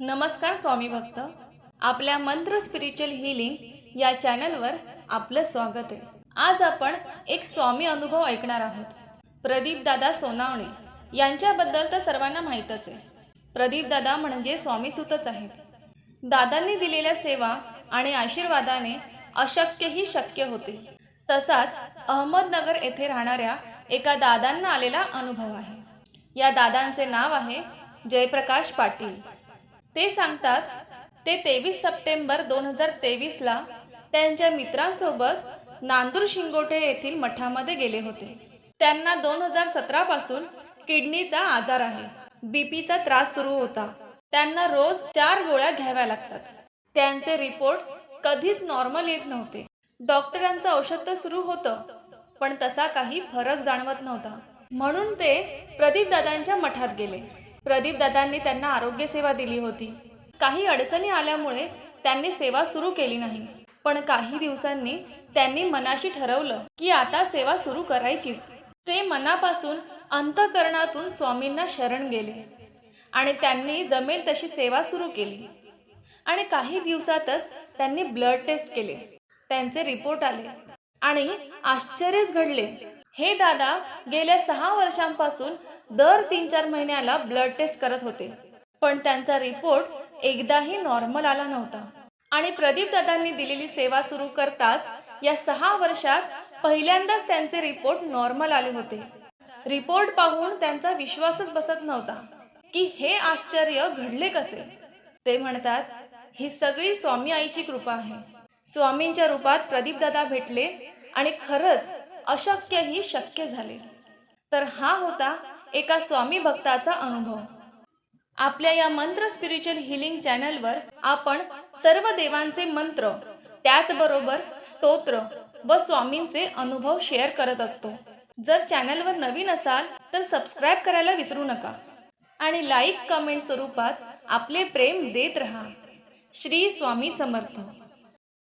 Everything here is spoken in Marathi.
नमस्कार स्वामी भक्त. आपल्या मंत्र स्पिरिच्युअल हिलिंग या चॅनलवर आपलं स्वागत आहे. आज आपण एक स्वामी अनुभव ऐकणार आहोत. प्रदीप दादा सोनावणे यांच्याबद्दल तर सर्वांना माहीतच आहे. प्रदीप दादा म्हणजे स्वामीसुतच आहेत. दादांनी दिलेल्या सेवा आणि आशीर्वादाने अशक्यही शक्य होते. तसाच अहमदनगर येथे राहणाऱ्या एका दादांना आलेला अनुभव आहे. या दादांचे नाव आहे जयप्रकाश पाटील. ते सांगतात ते तेवीस सप्टेंबर दोन हजार तेवीसला त्यांच्या मित्रांसोबत नांदूर शिंगोटे येथील मठामध्ये गेले होते. त्यांना दोन हजार सतरा पासून किडनीचा आजार आहे. बीपीचा त्रास सुरू होता. त्यांना रोज चार गोळ्या घ्याव्या लागतात. त्यांचे रिपोर्ट कधीच नॉर्मल येत नव्हते. डॉक्टरांचं औषध तर सुरू होतं पण तसा काही फरक जाणवत नव्हता. म्हणून ते प्रदीप दादांच्या मठात गेले. प्रदीप दादांनी त्यांना आरोग्य सेवा दिली होती. काही अडचणी आल्यामुळे त्यांनी सेवा सुरू केली नाही. पण काही दिवसांनी त्यांनी मनाशी ठरवलं की आता सेवा सुरू करायचीच. ते मनापासून अंतकरणातून स्वामींना शरण गेले. आणि त्यांनी जमेल तशी सेवा सुरू केली. आणि काही दिवसातच त्यांनी ब्लड टेस्ट केले. त्यांचे रिपोर्ट आले. आणि आश्चर्यच घडले. हे दादा गेल्या सहा वर्षांपासून दर तीन चार महिन्याला ब्लड टेस्ट करत होते. पण त्यांचा रिपोर्ट एकदाही नॉर्मल आला नव्हता. आणि प्रदीप दादांनी दिलेली सेवा सुरू करताच या सहा वर्षात पहिल्यांदाच त्यांचे रिपोर्ट नॉर्मल आले होते. रिपोर्ट पाहून त्यांचा विश्वासच बसत नव्हता की हे आश्चर्य घडले कसे? ते म्हणतात ही सगळी स्वामी आईची कृपा आहे. स्वामींच्या रूपात प्रदीप दादा भेटले आणि खरंच अशक्यही शक्य झाले. तर हा होता एका स्वामी भक्ताचा अनुभव. आपल्या या मंत्र स्पिरिच्युअल हिलिंग चॅनलवर आपण सर्व देवांचे मंत्र त्याचबरोबर स्तोत्र व स्वामींचे अनुभव शेअर करत असतो. जर चॅनलवर नवीन असाल तर सबस्क्राईब करायला विसरू नका. आणि लाईक कमेंट स्वरूपात आपले प्रेम देत रहा. श्री स्वामी समर्थ.